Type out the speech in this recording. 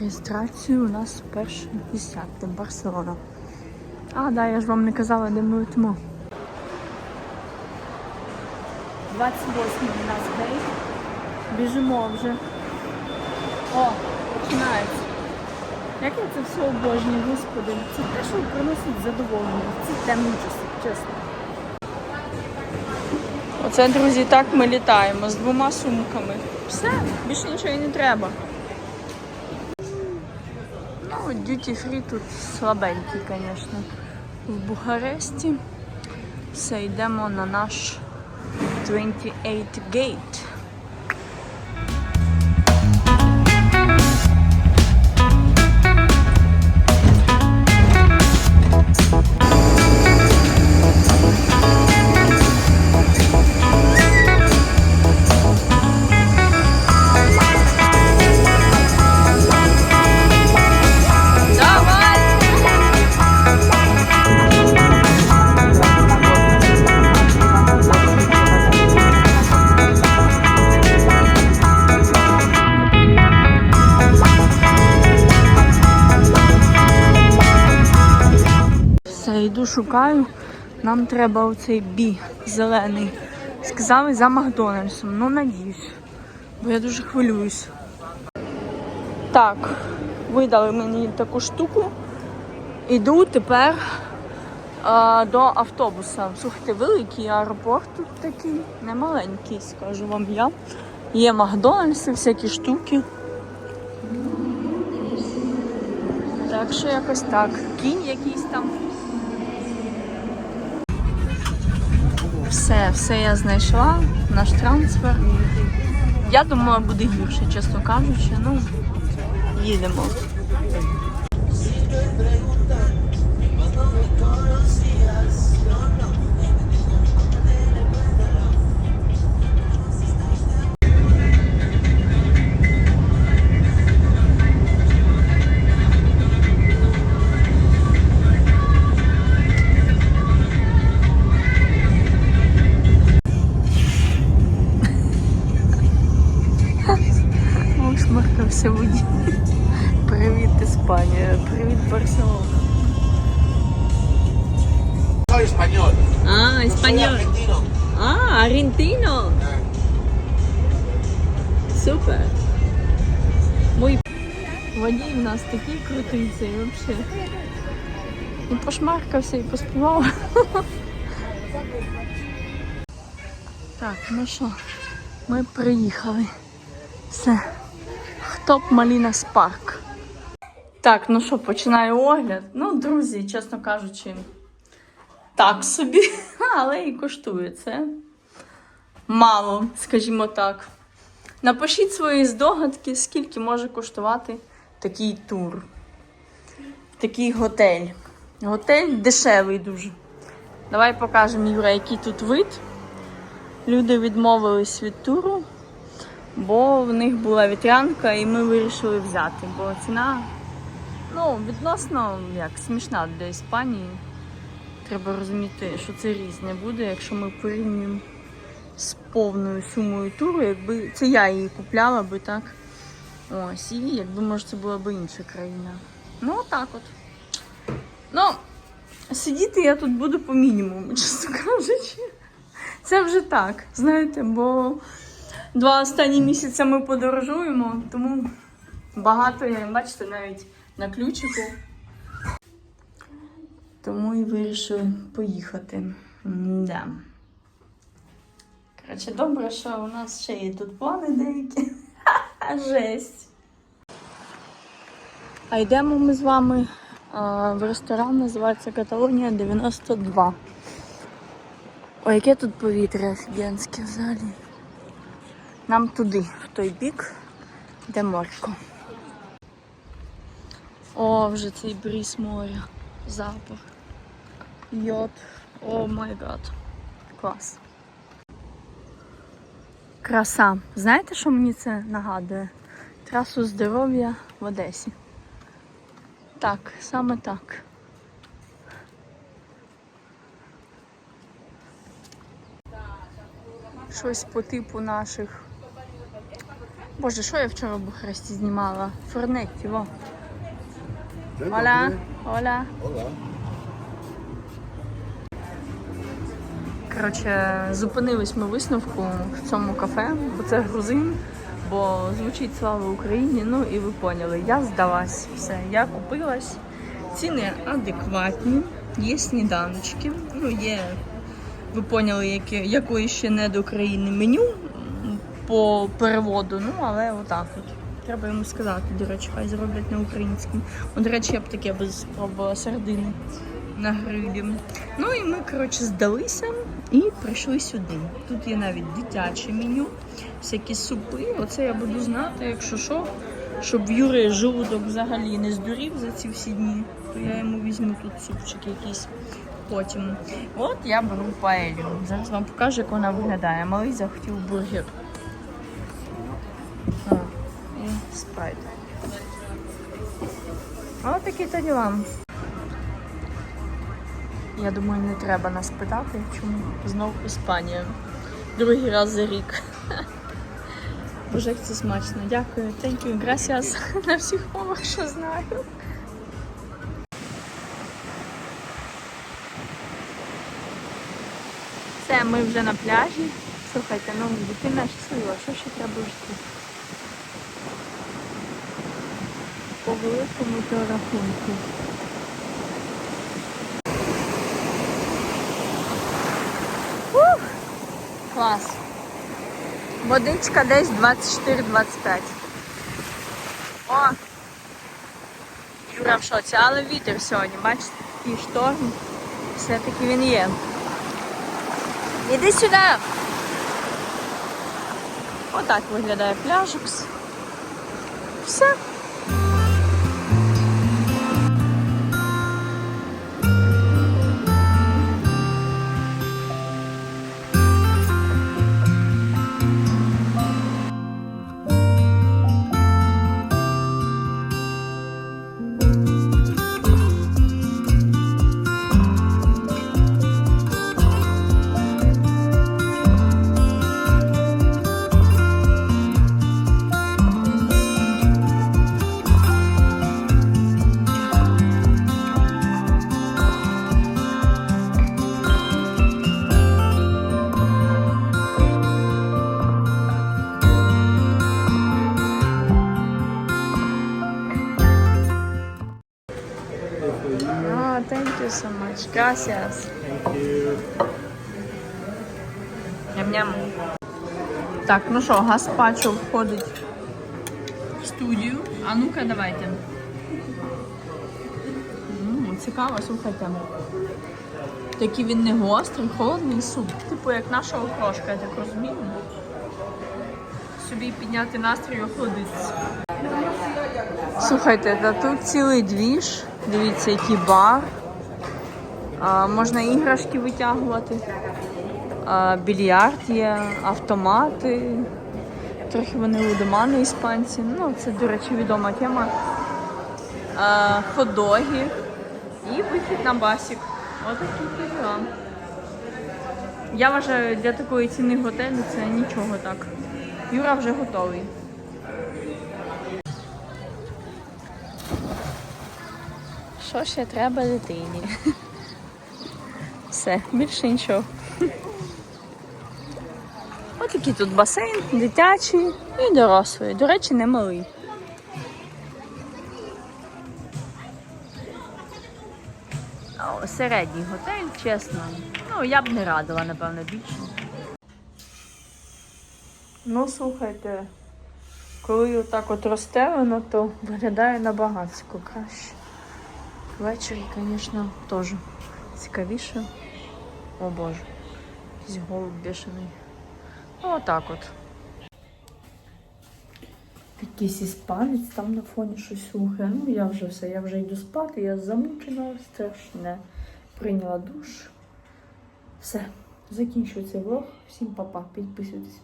Реєстрацію у нас перше десяте Барселона. А, да, я ж вам не казала, де ми летимо. 28 у нас день. Біжимо вже. О, починається. Як я це все обожнюю, господи. Це те, що приносить задоволення. Це темні часи, чесно. Оце, друзі, так ми літаємо з двома сумками. Все, більше нічого і не треба. Ну, duty free тут слабенький, звісно. В Бухаресті. Все, йдемо на наш 28 Gate. Шукаю. Нам треба оцей бі зелений. Сказали за Макдональдсом. Ну, надіюсь. Бо я дуже хвилююсь. Так, видали мені таку штуку. Іду тепер а, до автобуса. Слухайте, великий аеропорт тут такий, не маленький, скажу вам я. Є Макдональдси, всякі штуки. Так що якось так. Кінь якийсь там. Все, все я знайшла, наш трансфер. Я думала, буде гірше, чесно кажучи. Ну, їдемо. Усмаркався водій. Привіт, Іспанія. Привіт, Барселона. А, Soy. А, Аргентино. Супер. Мой водій в нас такий крутий цей взагалі. І пошмаркався, і поспівав. Так, ну що, ми приїхали. Все. Хтоп Маліна Спарк. Так, ну що, починаю огляд. Ну, друзі, чесно кажучи, так собі, але і коштує це. Мало, скажімо так. Напишіть свої здогадки, скільки може коштувати такий тур. Такий готель. Готель дешевий дуже. Давай покажемо, Юра, який тут вид. Люди відмовились від туру, бо в них була вітрянка, і ми вирішили взяти. Бо ціна ну, відносно як смішна для Іспанії. Треба розуміти, що це різне буде, якщо ми порівнюємо з повною сумою туру, якби це я її купляла би так. Ось, і якби може це була б інша країна. Ну, отак от. Ну, сидіти я тут буду по мінімуму, чесно кажучи. Це вже так, знаєте, бо два останні місяці ми подорожуємо, тому багато я, бачите, навіть на ключику. Тому і вирішили поїхати. Да. Коротше, добре, що у нас ще є тут плани деякі. Жесть. А йдемо ми з вами в ресторан, називається Каталонія 92. Ой, яке тут повітря офігенське взагалі. Нам туди, в той бік, де морько. О, вже цей бріз моря. Запах. Йод. О май гад. Клас. Краса. Знаєте, що мені це нагадує? Трасу здоров'я в Одесі. Так, саме так. Щось по типу наших Боже, що я вчора в Бухаресті знімала? Форнетті, во. Оля. Оля. Коротше, зупинились ми висновку в цьому кафе, бо це грузин, бо звучить слава Україні. Ну і ви поняли, я здалась. Все, я купилась. Ціни адекватні, є сніданочки. Ну, є, ви поняли, яке, якої ще не до країни меню по переводу. Ну, але отак от. Треба йому сказати, до речі, хай зроблять на українському. О, до речі, я б таке би спробувала сардини на грилі. Ну і ми, коротше, здалися і прийшли сюди. Тут є навіть дитяче меню, всякі супи. Оце я буду знати, якщо що, щоб в Юри желудок взагалі не здурів за ці всі дні, то я йому візьму тут супчик якийсь потім. От я беру паелю. Зараз вам покажу, як вона виглядає. Малий захотів бургер. І спрайт. Ось такі то діла. Я думаю, не треба нас питати, чому знов Іспанія. Другий раз за рік. Боже, як це смачно. Дякую. Thank you. Gracias. На всіх мовах, що знаю. Все, ми вже на пляжі. Слухайте, ну дитина щаслива, що ще треба в житті? По великому то рахунку. Ух, клас. Водичка десь 24-25. О! Юра в шоці, але вітер сьогодні, бачите, такий шторм. Все-таки він є. Іди сюди! Отак виглядає пляжикс. Все. Thank you so much. Gracias. Ням-ням. Так, ну що, Гаспачо входить в студію. А ну-ка, давайте. М, цікаво, слухайте. Такий він не гострий, холодний суп. Типу як наша окрошка, я так розумію. Собі підняти настрій охолодитися. Слухайте, та тут цілий двіж. Дивіться, який бар. Можна іграшки витягувати. Більярд є, автомати. Трохи вони лудомани іспанці. Ну, це, до речі, відома тема. Ходоги і вихід на басік. Отакі діла. Я вважаю, для такої ціни готелю це нічого так. Юра вже готовий. Що ще треба дитині? Все, більше нічого. Ось такий тут басейн, дитячий і дорослий. До речі, не малий. О, середній готель, чесно. Ну, я б не радила, напевно, більше. Ну, слухайте, коли отак от росте воно, то виглядає набагато краще. Ввечері, звісно, теж цікавіше. О боже, якийсь голуб бешений. Ну, отак от. Якийсь іспанець там на фоні щось слухає. Ну, я вже все, я вже йду спати, я замучена, страшне. Прийняла душ. Все, закінчую цей влог. Всім па-па, підписуйтесь.